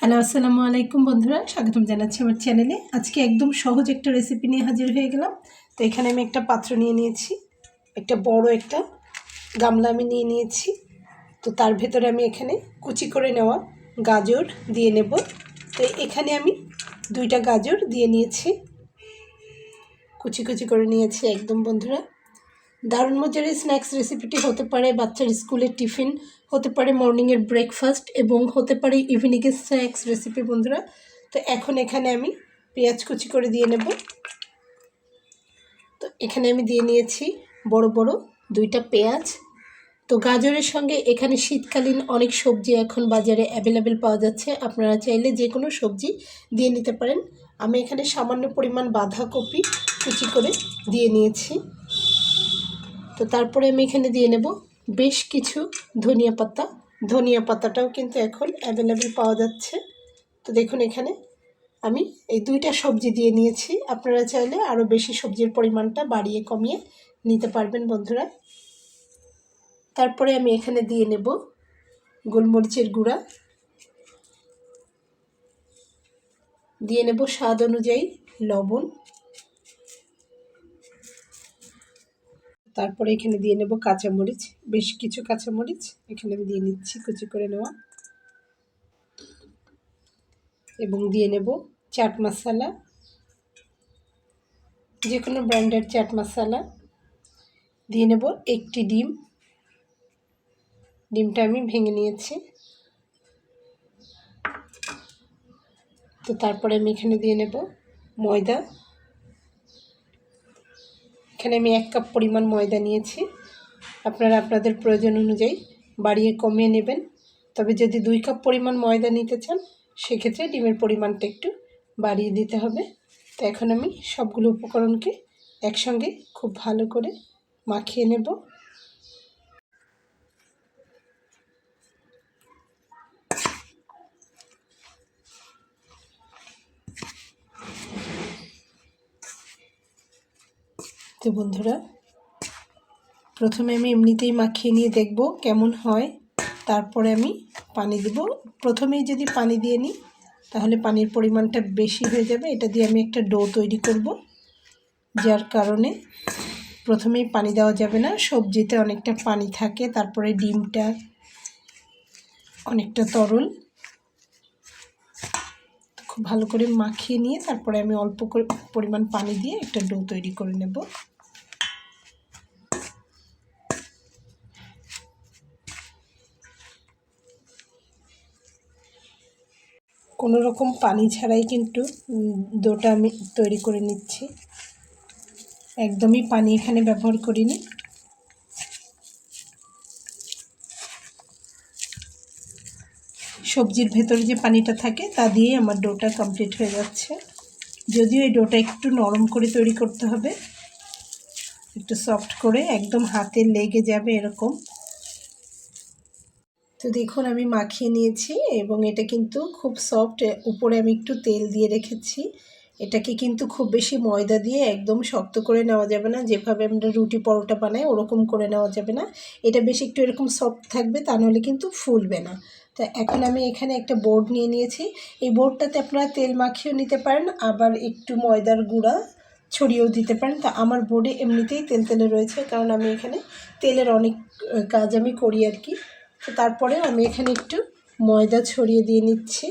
Hello, আসসালামু আলাইকুম বন্ধুরা, স্বাগতম জানাচ্ছি আমার চ্যানেলে আজকে একদম সহজ একটা রেসিপি নিয়ে হাজির হয়ে গেলাম। তো এখানে আমি একটা পাত্র নিয়ে নিয়েছি, একটা বড় একটা গামলা আমি নিয়ে নিয়েছি। তো তার ভেতরে আমি এখানে কুচি করে নেওয়া গাজর দিয়ে নেব। তো এখানে আমি দুইটা গাজর দিয়ে নিয়েছি। কুচি কুচি করে নিয়েছি একদম বন্ধুরা। দারুণ মজার এই স্ন্যাক্স রেসিপিটি হতে পারে বাচ্চার স্কুলের টিফিন, হতে পারে মর্নিংয়ের ব্রেকফাস্ট এবং হতে পারে ইভিনিংয়ের স্ন্যাক্স রেসিপি বন্ধুরা। তো এখন এখানে আমি পেঁয়াজ কুচি করে দিয়ে নেব। তো এখানে আমি দিয়ে নিয়েছি বড় বড় দুইটা পেঁয়াজ। তো গাজরের সঙ্গে এখানে শীতকালীন অনেক সবজি এখন বাজারে অ্যাভেলেবেল পাওয়া যাচ্ছে। আপনারা চাইলে যে কোনো সবজি দিয়ে নিতে পারেন। আমি এখানে সামান্য পরিমাণ বাঁধাকপি কুচি করে দিয়ে নিয়েছি। তো তারপরে আমি এখানে দিয়ে নেব বেশ কিছু ধনিয়া পাতা। ধনিয়া পাতাটাও কিন্তু এখন অ্যাভেলেবেল পাওয়া যাচ্ছে। তো দেখুন এখানে আমি এই দুইটা সবজি দিয়ে নিয়েছি। আপনারা চাইলে আরও বেশি সবজির পরিমাণটা বাড়িয়ে কমিয়ে নিতে পারবেন বন্ধুরা। তারপরে আমি এখানে দিয়ে নেব গোলমরিচের গুঁড়া। দিয়ে নেব স্বাদ অনুযায়ী লবণ। তারপরে এখানে দিয়ে নেব কাঁচামরিচ, বেশ কিছু কাঁচামরিচ। এখানে আমি দিয়ে নিচ্ছি কুচি করে নেওয়া। এবং দিয়ে নেব চাট মশলা। যে কোনো ব্র্যান্ডের চাট মশলা। দিয়ে নেব একটি ডিম। ডিমটা আমি ভেঙে নিয়েছি। তো তারপরে আমি এখানে দিয়ে নেব ময়দা। এখানে আমি এক কাপ পরিমাণ ময়দা নিয়েছি। আপনারা আপনাদের প্রয়োজন অনুযায়ী বাড়িয়ে কমিয়ে নেবেন। তবে যদি দুই কাপ পরিমাণ ময়দা নিতে চান, সেক্ষেত্রে ডিমের পরিমাণটা একটু বাড়িয়ে দিতে হবে। তো এখন আমি সবগুলো উপকরণকে একসঙ্গে খুব ভালো করে মাখিয়ে নেব। তো বন্ধুরা, প্রথমে আমি এমনিতেই মাখিয়ে নিয়ে দেখব কেমন হয়। তারপরে আমি পানি দেব। প্রথমেই যদি পানি দিয়ে নিই, তাহলে পানির পরিমাণটা বেশি হয়ে যাবে। এটা দিয়ে আমি একটা ডো তৈরি করব, যার কারণে প্রথমেই পানি দেওয়া যাবে না। সবজিতে অনেকটা পানি থাকে, তারপরে ডিমটা অনেকটা তরল। খুব ভালো করে মাখিয়ে নিয়ে তারপরে আমি অল্প পরিমাণ পানি দিয়ে একটা ডো তৈরি করে নেব। কোনো রকম পানি ছাড়াই কিন্তু ডোটা আমি তৈরি করে নিচ্ছি। একদমই পানি এখানে ব্যবহার করিনি। সবজির ভেতরে যে পানিটা থাকে, তা দিয়েই আমার ডোটা কমপ্লিট হয়ে যাচ্ছে। যদিও এই ডোটা একটু নরম করে তৈরি করতে হবে, একটু সফট করে, একদম হাতে লেগে যাবে এরকম। তো দেখুন, আমি মাখিয়ে নিয়েছি এবং এটা কিন্তু খুব সফট উপরে আমি একটু তেল দিয়ে রেখেছি। এটাকে কিন্তু খুব বেশি ময়দা দিয়ে একদম শক্ত করে নেওয়া যাবে না। যেভাবে আমরা রুটি পরোটা বানাই, ওরকম করে নেওয়া যাবে না। এটা বেশি একটু এরকম সফট থাকবে, তা নাহলে কিন্তু ফুলবে না। তো এখন আমি এখানে একটা বোর্ড নিয়ে নিয়েছি। এই বোর্ডটাতে আপনারা তেল মাখিয়েও নিতে পারেন, আবার একটু ময়দার গুঁড়া ছড়িয়েও দিতে পারেন। তা আমার বোর্ডে এমনিতেই তেল তেলে রয়েছে, কারণ আমি এখানে তেলের অনেক কাজ আমি করি আর কি। তো তারপরে আমি এখানে একটু ময়দা ছড়িয়ে দিয়ে নিচ্ছি।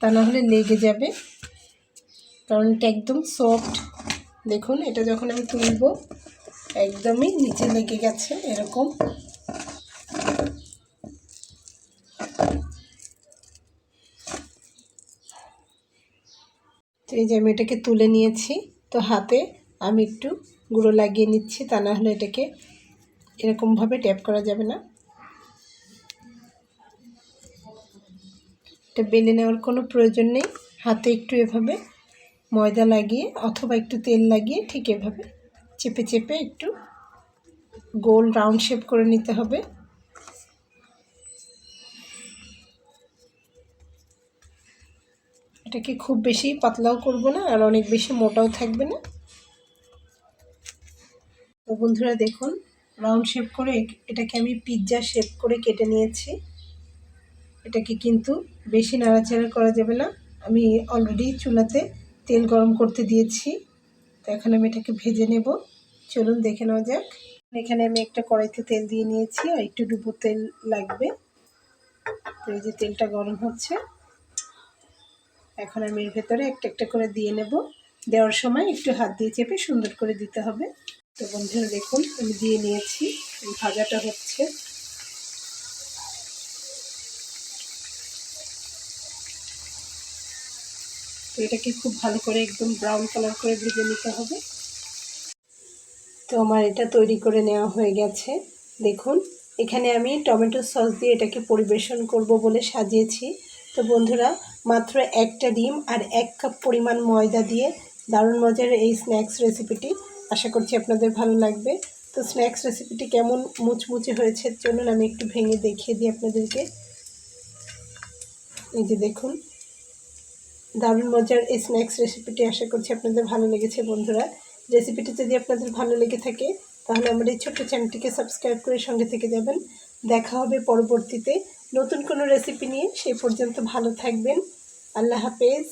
তা না হলে লেগে যাবে। কারণ এটা একদম সফট দেখুন, এটা যখন আমি তুলব, একদমই নিচে লেগে গেছে এরকম। এই যে আমি এটাকে তুলে নিয়েছি, তো হাতে আমি একটু গুঁড়ো লাগিয়ে নিচ্ছি, তা না হলে এটাকে এরকমভাবে ট্যাপ করা যাবে না। এটা বেলে নেওয়ার কোনো প্রয়োজন নেই। হাতে একটু এভাবে ময়দা লাগিয়ে অথবা একটু তেল লাগিয়ে ঠিক এভাবে চেপে চেপে একটু গোল রাউন্ড শেপ করে নিতে হবে। এটাকে খুব বেশি পাতলাও করব না আর অনেক বেশি মোটাও থাকবে না। বন্ধুরা দেখুন রাউন্ড শেপ করে এটাকে আমি পিৎজা শেপ করে কেটে নিয়েছি। এটাকে কিন্তু বেশি নাড়াচাড়া করা যাবে না। আমি অলরেডি চুলাতে তেল গরম করতে দিয়েছি। তো এখন আমি এটাকে ভেজে নেব। চলুন দেখে নেওয়া যাক। এখানে আমি একটা কড়াইতে তেল দিয়ে নিয়েছি আর একটু ডুবো তেল লাগবে। তো এই যে তেলটা গরম হচ্ছে। এখন আমি এর ভেতরে একটা একটা করে দিয়ে নেব। দেওয়ার সময় একটু হাত দিয়ে চেপে সুন্দর করে দিতে হবে। তো বন্ধুরা দেখুন, আমি দিয়ে নিয়েছি। ভাজাটা হচ্ছে। তো এটাকে খুব ভালো করে একদম ব্রাউন কালার করে ভেজে নিতে হবে। তো আমার এটা তৈরি করে নেওয়া হয়ে গেছে। দেখুন, এখানে আমি টমেটো সস দিয়ে এটাকে পরিবেশন করব বলে সাজিয়েছি। তো বন্ধুরা, মাত্র একটা ডিম আর এক কাপ পরিমাণ ময়দা দিয়ে দারুণ মজার এই স্ন্যাক্স রেসিপিটি আশা করছি আপনাদের ভালো লাগবে। তো স্ন্যাক্স রেসিপিটি কেমন মুচমুচে হয়েছে চলুন আমি একটু ভেঙে দেখিয়ে দিই আপনাদেরকে। এই যে দেখুন, দারুণ মজার এই স্ন্যাক্স রেসিপিটি আশা করছি আপনাদের ভালো লেগেছে বন্ধুরা। রেসিপিটি যদি আপনাদের ভালো লেগে থাকে, তাহলে আমার এই ছোট্ট চ্যানেলটিকে সাবস্ক্রাইব করে সঙ্গে থেকে যাবেন। দেখা হবে পরবর্তীতে। নতুন কোনো রেসিপি নিয়ে, সেই পর্যন্ত ভালো থাকবেন। আল্লাহ হাফেজ।